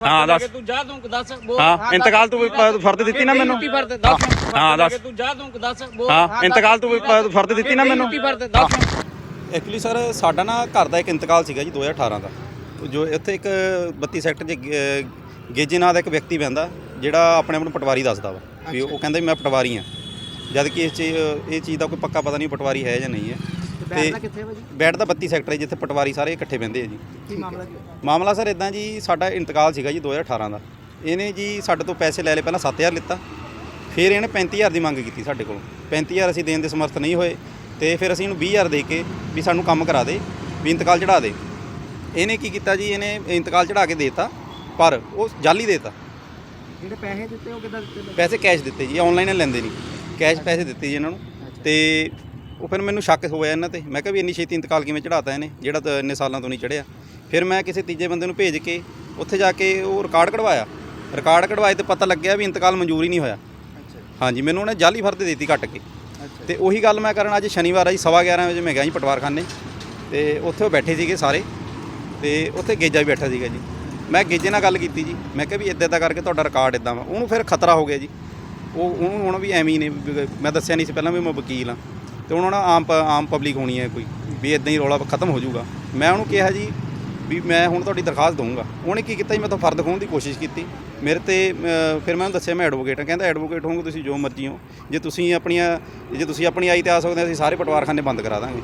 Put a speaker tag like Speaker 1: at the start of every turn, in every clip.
Speaker 1: ਹਾਂ ਦੱਸ।
Speaker 2: ਤੂੰ ਜਾ ਤੂੰ ਦੱਸ ਬੋਲ।
Speaker 1: ਹਾਂ ਇੰਤਕਾਲ ਤੂੰ ਫਰਦ ਦਿੱਤੀ ਨਾ ਮੈਨੂੰ। ਹਾਂ ਦੱਸ।
Speaker 2: ਤੂੰ ਜਾ ਤੂੰ ਦੱਸ ਬੋਲ।
Speaker 1: ਹਾਂ ਇੰਤਕਾਲ ਤੂੰ ਫਰਦ ਦਿੱਤੀ ਨਾ ਮੈਨੂੰ। ਐਕਚੁਅਲੀ ਸਰ ਸਾਡਾ ਨਾ ਘਰ ਦਾ ਇੱਕ ਇੰਤਕਾਲ ਸੀਗਾ ਜੀ 2018 ਦਾ। ਜੋ ਇੱਥੇ ਇੱਕ 32 ਸੈਕਟਰ 'ਚ ਗੇਜੇ ਨਾਂ ਦਾ ਇੱਕ ਵਿਅਕਤੀ ਬੈਂਦਾ ਜਿਹੜਾ ਆਪਣੇ ਆਪ ਨੂੰ ਪਟਵਾਰੀ ਦੱਸਦਾ ਵਾ। ਵੀ ਉਹ ਕਹਿੰਦਾ ਮੈਂ ਪਟਵਾਰੀ ਆ ਜਦ ਕਿ ਇਸ ਚੀਜ਼ ਇਹ ਚੀਜ਼ ਦਾ ਕੋਈ ਪੱਕਾ ਪਤਾ ਨਹੀਂ ਪਟਵਾਰੀ ਹੈ ਜਾਂ ਨਹੀਂ ਹੈ।
Speaker 3: ਬੈਠਦਾ ਕਿੱਥੇ
Speaker 1: ਬੈਠ ਦਾ 32 ਸੈਕਟਰ ਹੈ ਜਿੱਥੇ ਪਟਵਾਰੀ ਸਾਰੇ ਇਕੱਠੇ ਬਹਿੰਦੇ ਆ ਜੀ।
Speaker 3: ਕੀ ਮਾਮਲਾ ਕੀ
Speaker 1: ਮਾਮਲਾ ਸਰ ਇਦਾਂ ਜੀ ਸਾਡਾ ਇੰਤਕਾਲ ਸੀਗਾ ਜੀ 2018 ਦਾ। ਇਹਨੇ ਜੀ ਸਾਡੇ ਤੋਂ ਪੈਸੇ ਲੈ ਲਏ ਪਹਿਲਾਂ 7000 ਲਿੱਤਾ। ਫਿਰ ਇਹਨੇ 35000 ਦੀ ਮੰਗ ਕੀਤੀ ਸਾਡੇ ਕੋਲੋਂ। 35000 ਅਸੀਂ ਦੇਣ ਦੇ ਸਮਰਥ ਨਹੀਂ ਹੋਏ ਤੇ ਫਿਰ ਅਸੀਂ ਇਹਨੂੰ 20000 ਦੇ ਕੇ ਵੀ ਸਾਨੂੰ ਕੰਮ ਕਰਾ ਦੇ ਵੀ ਇੰਤਕਾਲ ਚੜਾ ਦੇ। ਇਹਨੇ ਕੀ ਕੀਤਾ ਜੀ ਇਹਨੇ ਇੰਤਕਾਲ ਚੜਾ ਕੇ ਦੇਤਾ ਪਰ ਉਹ ਜਾਲੀ ਦੇਤਾ।
Speaker 3: ਜਿਹੜੇ ਪੈਸੇ ਦਿੱਤੇ ਉਹ ਕਿੱਦਾਂ ਦਿੱਤੇ
Speaker 1: ਪੈਸੇ ਕੈਸ਼ ਦਿੱਤੇ ਜੀ ਆਨਲਾਈਨ ਲੈਂਦੇ ਨਹੀਂ। ਕੈਸ਼ ਪੈਸੇ ਦਿੱਤੇ ਜੀ ਇਹਨਾਂ ਨੂੰ। ਤੇ ਉਹ ਫਿਰ ਮੈਨੂੰ ਸ਼ੱਕ ਹੋਇਆ ਇਹਨਾਂ ਤੇ। ਮੈਂ ਕਿਹਾ ਵੀ ਇੰਨੀ ਛੇਤੀ ਇੰਤਕਾਲ ਕਿਵੇਂ ਚੜਾਤਾ ਇਹਨੇ ਜਿਹੜਾ ਤਾਂ ਇੰਨੇ ਸਾਲਾਂ ਤੋਂ ਨਹੀਂ ਚੜਿਆ ਫਿਰ ਮੈਂ ਕਿਸੇ ਤੀਜੇ ਬੰਦੇ ਨੂੰ ਭੇਜ ਕੇ ਉੱਥੇ ਜਾ ਕੇ ਉਹ ਰਿਕਾਰਡ ਕਢਵਾਇਆ। ਰਿਕਾਰਡ ਕਢਵਾਏ ਤੇ ਪਤਾ ਲੱਗਿਆ ਵੀ ਇੰਤਕਾਲ ਮਨਜ਼ੂਰ ਹੀ ਨਹੀਂ ਹੋਇਆ। ਹਾਂਜੀ ਮੈਨੂੰ ਉਹਨੇ ਜਾਲੀ ਫਰਦ ਦੇਤੀ ਕੱਟ ਕੇ। ਤੇ ਉਹੀ ਗੱਲ ਮੈਂ ਕਰਨ ਅੱਜ ਸ਼ਨੀਵਾਰ ਆ ਜੀ ਸਵਾ 11 ਵਜੇ ਮੈਂ ਗਿਆ ਜੀ ਪਟਵਾਰਖਾਨੇ। ਤੇ ਉੱਥੇ ਉਹ ਬੈਠੇ ਸੀਗੇ ਸਾਰੇ। ਤੇ ਉੱਥੇ ਗੇਜਾ ਵੀ ਬੈਠਾ ਸੀਗਾ ਜੀ। ਮੈਂ ਗੇਜੇ ਨਾਲ ਗੱਲ ਕੀਤੀ ਜੀ। ਮੈਂ ਕਿਹਾ ਵੀ ਇੱਦਾਂ ਇੱਦਾਂ ਕਰਕੇ ਤੁਹਾਡਾ ਰਿਕਾਰਡ ਇਦਾਂ ਵਾ। ਉਹਨੂੰ ਫਿਰ ਖਤਰਾ ਹੋ ਗਿਆ ਜੀ। ਉਹ ਉਹਨੂੰ ਹੁਣ ਵੀ ਐਵੇਂ ਹੀ ਨੇ। ਮੈਂ ਦੱਸਿਆ ਨਹੀਂ ਸੀ ਪਹਿਲਾਂ ਵੀ ਮੈਂ ਵਕੀਲ ਆ ਤੇ ਉਹਨਾਂ ਨਾਲ ਆਮ ਪ- ਆਮ ਪਬਲਿਕ ਹੋਣੀ ਹੈ ਕੋਈ ਵੀ ਇਦਾਂ ਹੀ ਰੌਲਾ ਖਤਮ ਹੋ ਜਾਊਗਾ। ਮੈਂ ਉਹਨੂੰ ਕਿਹਾ ਜੀ ਵੀ ਮੈਂ ਹੁਣ ਤੁਹਾਡੀ ਦਰਖਾਸਤ ਦਊਂਗਾ। ਉਹਨੇ ਕੀ ਕੀਤਾ ਜੀ ਮੈਂ ਤਾਂ ਫਰਦ ਖੋਹਣ ਦੀ ਕੋਸ਼ਿਸ਼ ਕੀਤੀ। ਮੇਰੇ ਤੇ ਅ, ਫਿਰ ਮੈਂ ਉਹਨੂੰ ਦੱਸਿਆ ਮੈਂ ਐਡਵੋਕੇਟ ਹਾਂ। ਕਹਿੰਦਾ ਐਡਵੋਕੇਟ ਹੋਵੋਗੇ ਤੁਸੀਂ ਜੋ ਮਰਜ਼ੀ ਹੋ। ਜੇ ਤੁਸੀਂ ਆਪਣੀਆਂ ਜੇ ਤੁਸੀਂ ਆਪਣੀ ਆਈ ਤੇ ਆ ਸਕਦੇ ਹੋ, ਅਸੀਂ ਸਾਰੇ ਪਟਵਾਰਖਾਨੇ ਬੰਦ ਕਰਾ ਦਾਂਗੇ।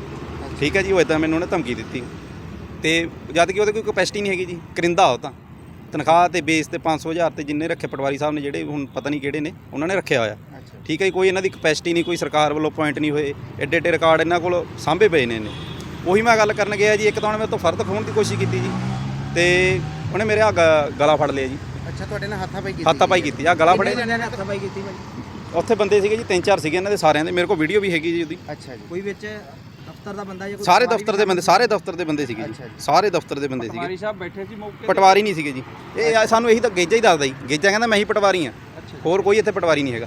Speaker 1: ਠੀਕ ਹੈ ਜੀ ਉਹ ਇਦਾਂ ਮੈਨੂੰ ਉਹਨੇ ਧਮਕੀ ਦਿੱਤੀ। ਤੇ ਜਦ ਕਿ ਉਹਦੇ ਕੋਈ ਕਪੈਸਿਟੀ ਨਹੀਂ ਹੈਗੀ ਜੀ ਕਰਿੰਦਾ ਉਹ ਤਾਂ। ਤਨਖਾਹ ਤੇ ਬੇਸ ਤੇ 500 ਹਜ਼ਾਰ ਤੇ ਜਿੰਨੇ ਰੱਖੇ ਪਟਵਾਰੀ ਸਾਹਿਬ ਨੇ ਜਿਹੜੇ ਹੁਣ ਪਤਾ ਨਹੀਂ ਕਿਹੜੇ ਨੇ ਉਹਨਾਂ ਨੇ ਰੱਖਿਆ ਹੋਇਆ। ਠੀਕ ਹੈ ਜੀ, ਕੋਈ ਇਹਨਾਂ ਦੀ ਕਪੈਸਿਟੀ ਨਹੀਂ ਕੋਈ ਸਰਕਾਰ ਵੱਲੋਂ ਪੁਆਇੰਟ ਨਹੀਂ ਹੋਏ। ਐਡੇ ਐਡੇ ਰਿਕਾਰਡ ਇਹਨਾਂ ਕੋਲ ਸਾਂਭੇ ਪਏ ਨੇ ਉਹੀ ਮੈਂ ਗੱਲ ਕਰਨ ਗਿਆ ਜੀ ਇੱਕ ਤਾਂ ਉਹਨੇ ਮੇਰੇ ਤੋਂ ਫਰਦ ਖੋਹਣ ਦੀ ਕੋਸ਼ਿਸ਼ ਕੀਤੀ ਜੀ। ਤੇ ਉਹਨੇ ਮੇਰੇ ਆ ਗਲਾ ਫੜ ਲਿਆ ਜੀ।
Speaker 3: ਅੱਛਾ ਤੁਹਾਡੇ ਨਾਲ ਹੱਥਾਪਾਈ ਕੀਤੀ
Speaker 1: ਹੱਥਾਪਾਈ ਕੀਤੀ ਆ ਗਲਾ ਫੜਿਆ
Speaker 3: ਜਣਿਆਂ ਨੇ ਹੱਥਾਪਾਈ ਕੀਤੀ ਭਾਜੀ
Speaker 1: ਉੱਥੇ ਬੰਦੇ ਸੀਗੇ ਜੀ ਤਿੰਨ ਚਾਰ ਸੀਗੇ ਇਹਨਾਂ ਦੇ ਸਾਰਿਆਂ ਦੇ। ਮੇਰੇ ਕੋਲ ਵੀਡੀਓ ਵੀ ਹੈਗੀ ਜੀ ਉਹਦੀ।
Speaker 3: ਅੱਛਾ ਜੀ। ਕੋਈ ਵਿੱਚ ਦਫ਼ਤਰ ਦਾ ਬੰਦਾ ਜਾਂ ਕੋਈ
Speaker 1: ਸਾਰੇ
Speaker 3: ਪਟਵਾਰੀ
Speaker 1: ਦਫ਼ਤਰ ਦੇ ਬੰਦੇ ਸਾਰੇ ਦਫ਼ਤਰ ਦੇ ਬੰਦੇ ਸੀਗੇ
Speaker 3: ਅੱਛਾ
Speaker 1: ਜੀ।
Speaker 3: ਜੀ।
Speaker 1: ਸਾਰੇ ਦਫ਼ਤਰ ਦੇ ਬੰਦੇ ਸੀਗੇ।
Speaker 2: ਪਟਵਾਰੀ ਸਾਹਿਬ ਬੈਠੇ ਸੀ ਮੌਕੇ
Speaker 1: ਪਟਵਾਰੀ ਨਹੀਂ ਸੀਗੇ ਜੀ। ਇਹ ਸਾਨੂੰ ਇਹੀ ਤਾਂ ਗੇਜਾ ਹੀ ਦੱਸਦਾ ਜੀ। ਗੇਜਾ ਕਹਿੰਦਾ ਮੈਂ ਹੀ ਪਟਵਾਰੀ ਆ ਹੋਰ ਕੋਈ ਇੱਥੇ ਪਟਵਾਰੀ ਨਹੀਂ ਹੈਗਾ।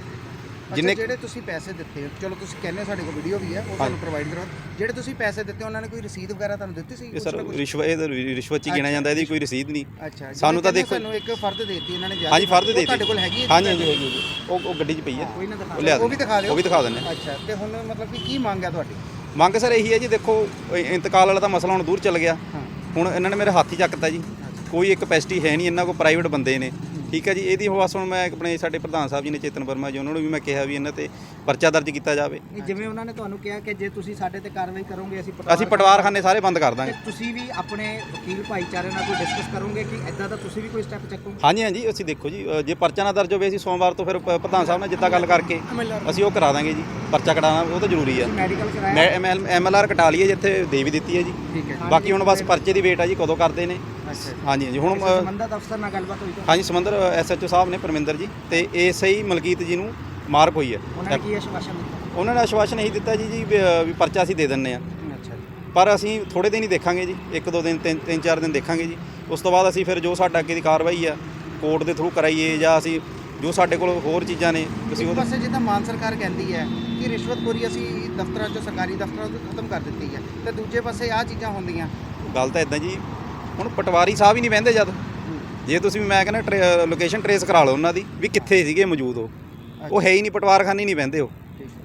Speaker 3: ਜਿੰਨੇ ਜਿਹੜੇ ਤੁਸੀਂ ਪੈਸੇ ਦਿੱਤੇ ਚਲੋ ਤੁਸੀਂ ਕਹਿੰਦੇ ਹੋ ਸਾਡੇ ਕੋਲ ਵੀਡੀਓ ਵੀ ਹੈ ਉਹ ਤੁਹਾਨੂੰ ਪ੍ਰੋਵਾਈਡ ਕਰੋ ਜਿਹੜੇ ਤੁਸੀਂ ਪੈਸੇ ਦਿੱਤੇ ਉਹਨਾਂ ਨੇ ਕੋਈ ਰਸੀਦ ਵਗੈਰਾ ਤੁਹਾਨੂੰ ਦਿੱਤੀ ਸੀ?
Speaker 1: ਇਹ
Speaker 3: ਕੁਛ
Speaker 1: ਸਰ
Speaker 3: ਨਾ ਕੁਛ?
Speaker 1: ਰਿਸ਼ਵਤ ਇਹ ਤਾਂ ਰਿਸ਼ਵਤ ਚ ਹੀ ਗਿਣਿਆ ਜਾਂਦਾ ਇਹਦੀ ਕੋਈ ਰਸੀਦ ਨਹੀਂ।
Speaker 3: ਅੱਛਾ
Speaker 1: ਸਾਨੂੰ ਤਾਂ ਦੇਖੋ-
Speaker 3: ਤੁਹਾਨੂੰ ਇੱਕ ਫਰਦ ਦੇਤੀ ਇਹਨਾਂ ਨੇ ਜਾਰੀ
Speaker 1: ਹਾਂਜੀ ਫਰਦ
Speaker 3: ਉਹ
Speaker 1: ਦੇ
Speaker 3: ਤੁਹਾਡੇ ਕੋਲ ਹੈਗੀ ਹੈ
Speaker 1: ਹਾਂਜੀ ਹਾਂਜੀ ਹੈਗੀ ਹੈ ਜੀ। ਉਹ ਉਹ ਗੱਡੀ 'ਚ ਪਈ ਹੈ।
Speaker 3: ਕੋਈ ਨਾ ਦਿਖਾ
Speaker 1: ਉਹ ਲਿਆ
Speaker 3: ਉਹ ਵੀ ਦਿਖਾ ਦਿਓ।
Speaker 1: ਉਹ ਵੀ ਦਿਖਾ ਦਿੰਦੇ ਹਾਂ।
Speaker 3: ਅੱਛਾ ਤੇ ਹੁਣ ਮਤਲਬ ਕਿ ਕੀ ਮੰਗ ਹੈ ਤੁਹਾਡੀ?
Speaker 1: ਮੰਗ ਸਰ ਇਹੀ ਹੈ ਜੀ ਦੇਖੋ ਇਹ ਇੰਤਕਾਲ ਵਾਲਾ ਤਾਂ ਮਸਲਾ ਹੁਣ ਦੂਰ ਚੱਲ ਗਿਆ।
Speaker 3: ਹਾਂ।
Speaker 1: ਹੁਣ ਇਹਨਾਂ ਨੇ ਮੇਰੇ ਹੱਥ ਹੀ ਚੱਕਤਾ ਜੀ। ਕੋਈ ਇੱਕ ਕਪੈਸਿਟੀ ਹੈ ਨਹੀਂ ਇਹਨਾਂ ਕੋਲ ਪ੍ਰਾਈਵੇਟ ਬੰਦੇ ਨੇ। ਠੀਕ ਹੈ ਜੀ ਇਹਦੀ ਬਸ ਹੁਣ ਮੈਂ ਆਪਣੇ ਸਾਡੇ ਪ੍ਰਧਾਨ ਸਾਹਿਬ ਜੀ ਨੇ ਚੇਤਨ ਵਰਮਾ ਜੀ ਉਹਨਾਂ ਨੂੰ ਵੀ ਮੈਂ ਕਿਹਾ ਵੀ ਇਹਨਾਂ ਤੇ ਪਰਚਾ ਦਰਜ ਕੀਤਾ ਜਾਵੇ।
Speaker 3: ਨਹੀਂ ਜਿਵੇਂ ਉਹਨਾਂ ਨੇ ਤੁਹਾਨੂੰ ਕਿਹਾ ਕਿ ਜੇ ਤੁਸੀਂ ਸਾਡੇ ਤੇ ਕਾਰਵਾਈ ਕਰੋਗੇ ਅਸੀਂ
Speaker 1: ਅਸੀਂ ਪਟਵਾਰਖਾਨੇ ਸਾਰੇ ਬੰਦ ਕਰ ਦਾਂਗੇ।
Speaker 3: ਤੇ ਤੁਸੀਂ ਵੀ ਆਪਣੇ ਵਕੀਲ ਭਾਈਚਾਰੇ ਨਾਲ ਕੋਈ ਡਿਸਕਸ ਕਰੋਗੇ ਕਿ ਐਦਾਂ ਦਾ ਤੁਸੀਂ ਵੀ ਕੋਈ ਸਟੈਪ ਚੱਕੋਗੇ?
Speaker 1: ਹਾਂਜੀ ਹਾਂਜੀ ਅਸੀਂ ਦੇਖੋ ਜੀ ਅ, ਜੇ ਪਰਚਾ ਨਾ ਦਰਜ ਹੋਵੇ ਅਸੀਂ ਸੋਮਵਾਰ ਤੋਂ ਫਿਰ ਪ- ਪ੍ਰਧਾਨ ਸਾਹਿਬ ਨਾਲ ਜਿੱਦਾਂ ਗੱਲ ਕਰਕੇ ਅਸੀਂ ਉਹ ਕਰਾ ਦਾਂਗੇ ਜੀ। ਪਰਚਾ ਕਢਾਉਣਾ ਉਹ ਤਾਂ ਜ਼ਰੂਰੀ ਆ।
Speaker 3: ਮੈਡੀਕਲ ਕਰਾਇਆ?
Speaker 1: ਐਮਐਲਆਰ ਕਟਾ ਲਈਏ ਜਿੱਥੇ ਦੇ ਵੀ ਦਿੱਤੀ ਹੈ ਜੀ।
Speaker 3: ਠੀਕ ਹੈ।
Speaker 1: ਬਾਕੀ ਹੁਣ ਬਸ ਪਰਚੇ ਦੀ ਵੇਟ ਆ ਜੀ ਕਦੋਂ ਕਰਦੇ ਨੇ। ਹਾਂਜੀ ਹਾਂਜੀ। ਹੁਣ ਅ,
Speaker 3: ਸੰਬੰਧਤ ਅਫਸਰ ਨਾਲ ਗੱਲਬਾਤ ਹੋਈ ਤਾਂ?
Speaker 1: ਹਾਂਜੀ ਸਮੰਦਰ ਐਸਐਚਓ ਸਾਹਿਬ ਨੇ ਪਰਮਿੰਦਰ ਜੀ ਤੇ ਏਐਸਆਈ ਮਲਕੀਤ ਜੀ ਨੂੰ ਮਾਰਕ ਹੋਈ ਹੈ।
Speaker 3: ਉਹਨਾਂ ਨੇ ਕੀ ਆਸ਼ਵਾਸਨ ਦਿੱਤਾ?
Speaker 1: ਉਹਨਾਂ ਨੇ ਆਸ਼ਵਾਸਨ ਇਹੀ ਦਿੱਤਾ ਜੀ ਜੀ ਵੀ, ਅ, ਵੀ ਪਰਚਾ ਅਸੀਂ ਦੇ ਦਿੰਨੇ ਆ
Speaker 3: ਅੱਛਾ ਜੀ।
Speaker 1: ਪਰ ਅਸੀਂ ਥੋੜੇ ਦਿਨ ਹੀ ਦੇਖਾਂਗੇ ਜੀ ਇੱਕ ਦੋ ਦਿਨ ਤਿੰਨ ਤਿੰਨ ਚਾਰ ਦਿਨ ਦੇਖਾਂਗੇ ਜੀ। ਉਸ ਤੋਂ ਬਾਅਦ ਅਸੀਂ ਫਿਰ ਜੋ ਸਾਡਾ ਅੱਗੇ ਦੀ ਕਾਰਵਾਈ ਆ ਕੋਰਟ ਦੇ ਥਰੂ ਕਰਾਈਏ ਜਾਂ ਅਸੀਂ ਜੋ ਸਾਡੇ ਕੋਲ ਹੋਰ ਚੀਜ਼ਾਂ ਨੇ ਅਸੀਂ
Speaker 3: ਇੱਕ
Speaker 1: ਉਹ
Speaker 3: ਪਾਸੇ ਜਿੱਦਾਂ ਮਾਨ ਸਰਕਾਰ ਕਹਿੰਦੀ ਹੈ ਕਿ ਰਿਸ਼ਵਤਖੋਰੀ ਅਸੀਂ ਦਫ਼ਤਰਾਂ 'ਚੋਂ ਸਰਕਾਰੀ ਦਫ਼ਤਰਾਂ 'ਚੋਂ ਖਤਮ ਕਰ ਦਿੱਤੀ ਹੈ ਤੇ ਦੂਜੇ ਪਾਸੇ ਆਹ ਚੀਜ਼ਾਂ ਹੁੰਦੀਆਂ।
Speaker 1: ਗੱਲ ਤਾਂ ਇਦਾਂ ਜੀ ਹੁਣ ਪਟਵਾਰੀ ਸਾਹਿਬ ਹੀ ਨਹੀਂ ਬਹਿੰਦੇ ਜਦ। ਜੇ ਤੁਸੀਂ ਮੈਂ ਕਹਿੰਦਾ ਲੋਕੇਸ਼ਨ ਟਰੇਸ ਕਰਾ ਲਓ ਉਹਨਾਂ ਦੀ ਵੀ ਕਿੱਥੇ ਸੀਗੇ ਮੌਜੂਦ ਉਹ। ਉਹ ਹੈ ਹੀ ਨਹੀਂ ਪਟਵਾਰਖਾਨੇ ਨਹੀਂ ਬਹਿੰਦੇ ਉਹ।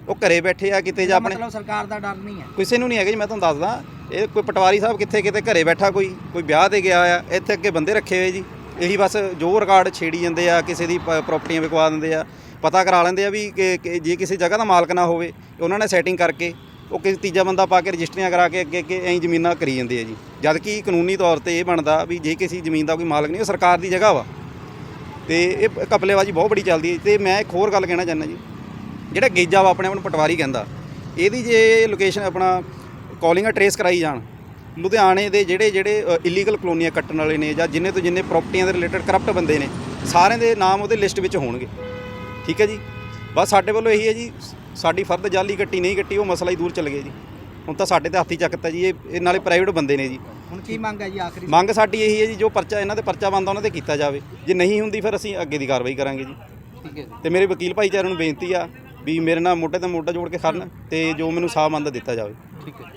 Speaker 1: ਉਹ ਘਰੇ ਬੈਠੇ ਆ ਕਿਤੇ ਜਾਂ ਆਪਣੇ
Speaker 3: ਮਤਲਬ ਸਰਕਾਰ ਦਾ ਡਰ ਨਹੀਂ ਹੈ।
Speaker 1: ਕਿਸੇ ਨੂੰ ਨਹੀਂ ਹੈਗਾ ਜੀ ਮੈਂ ਤੁਹਾਨੂੰ ਦੱਸਦਾ। ਇਹ ਕੋਈ ਪਟਵਾਰੀ ਸਾਹਿਬ ਕਿੱਥੇ ਕਿਤੇ ਘਰੇ ਬੈਠਾ ਕੋਈ ਕੋਈ ਵਿਆਹ ਤੇ ਗਿਆ ਆ ਇੱਥੇ ਅੱਗੇ ਬੰਦੇ ਰੱਖੇ ਹੋਏ ਜੀ। ਇਹੀ ਬਸ ਜੋ ਰਿਕਾਰਡ ਛੇੜੀ ਜਾਂਦੇ ਆ ਕਿਸੇ ਦੀ ਪ੍ਰਾਪਰਟੀਆਂ ਵਿਕਵਾ ਦਿੰਦੇ ਆ। ਪਤਾ ਕਰਾ ਲੈਂਦੇ ਆ ਵੀ ਕਿ- ਕਿ ਜੇ ਕਿਸੇ ਜਗ੍ਹਾ ਦਾ ਮਾਲਕ ਨਾ ਹੋਵੇ ਉਹਨਾਂ ਨੇ ਸੈਟਿੰਗ ਕਰਕੇ ਉਹ ਕਿਸੇ ਤੀਜਾ ਬੰਦਾ ਪਾ ਕੇ ਰਜਿਸਟਰੀਆਂ ਕਰਾ ਕੇ ਅੱਗੇ ਅੱਗੇ ਐਂ ਜ਼ਮੀਨਾਂ ਕਰੀ ਜਾਂਦੇ ਆ ਜੀ। ਜਦ ਕਿ ਕਾਨੂੰਨੀ ਤੌਰ ਤੇ ਇਹ ਬਣਦਾ ਵੀ ਜੇ ਕਿਸੇ ਜ਼ਮੀਨ ਦਾ ਕੋਈ ਮਾਲਕ ਨਹੀਂ, ਉਹ ਸਰਕਾਰ ਦੀ ਜਗ੍ਹਾ ਵਾ। ਤੇ ਇਹ ਕਪਲੇਬਾਜੀ ਬਹੁਤ ਬੜੀ ਚੱਲਦੀ ਹੈ। ਤੇ ਮੈਂ ਇੱਕ ਹੋਰ ਗੱਲ ਕਹਿਣਾ ਚਾਹੁੰਦਾ ਜੀ। ਜਿਹੜਾ ਗੇਜਾ ਵਾ ਆਪਣੇ ਆਪ ਨੂੰ ਪਟਵਾਰੀ ਕਹਿੰਦਾ, ਇਹਦੀ ਜੇ ਲੋਕੇਸ਼ਨ ਆਪਣਾ ਕਾਲਿੰਗ ਟਰੇਸ ਕਰਾਈ ਜਾਣ, ਲੁਧਿਆਣੇ ਦੇ ਜਿਹੜੇ ਜਿਹੜੇ ਇਲੀਗਲ ਕਲੋਨੀਆਂ ਕੱਟਣ ਵਾਲੇ ਨੇ ਜਾਂ ਜਿੰਨੇ ਤੋਂ ਜਿੰਨੇ ਪ੍ਰਾਪਰਟੀਆਂ ਦੇ ਰਿਲੇਟਡ ਕਰਪਟ ਬੰਦੇ ਨੇ, ਸਾਰਿਆਂ ਦੇ ਨਾਮ ਉਹਦੇ ਲਿਸਟ ਵਿੱਚ ਹੋਣਗੇ। ਠੀਕ ਹੈ ਜੀ? ਬਸ ਸਾਡੇ ਵੱਲੋਂ ਇਹੀ ਹੈ ਜੀ। ਸਾਡੀ ਫਰਦ ਜਾਲੀ ਕੱਟੀ ਨਹੀਂ ਕੱਟੀ ਉਹ ਮਸਲਾ ਹੀ ਦੂਰ ਚੱਲ ਗਿਆ ਜੀ। ਹੁਣ ਤਾਂ ਸਾਡੇ ਤੇ ਹੱਥੀ ਚੱਕਤਾ ਜੀ ਇਹ ਇਹ ਨਾਲੇ ਪ੍ਰਾਈਵੇਟ ਬੰਦੇ ਨੇ ਜੀ।
Speaker 3: ਹੁਣ ਕੀ ਮੰਗ ਹੈ ਜੀ ਆਖਰੀ?
Speaker 1: ਮੰਗ ਸਾਡੀ ਇਹੀ ਹੈ ਜੀ ਜੋ ਪਰਚਾ ਇਹਨਾਂ ਦੇ ਪਰਚਾ ਬੰਦਾ ਉਹਨਾਂ ਤੇ ਕੀਤਾ ਜਾਵੇ। ਜੇ ਨਹੀਂ ਹੁੰਦੀ ਫਿਰ ਅਸੀਂ ਅੱਗੇ ਦੀ ਕਾਰਵਾਈ ਕਰਾਂਗੇ ਜੀ।
Speaker 3: ਠੀਕ ਹੈ
Speaker 1: ਤੇ ਮੇਰੇ ਵਕੀਲ ਭਾਈਚਾਰੇ ਨੂੰ ਬੇਨਤੀ ਆ ਵੀ ਮੇਰੇ ਨਾਲ ਮੋਢੇ ਤੇ ਮੋਢਾ ਜੋੜ ਕੇ ਖੜਨ ਤੇ ਜੋ ਮੈਨੂੰ ਸਾਹ ਮੰਦ ਦਿੱਤਾ ਜਾਵੇ।
Speaker 3: ਠੀਕ ਹੈ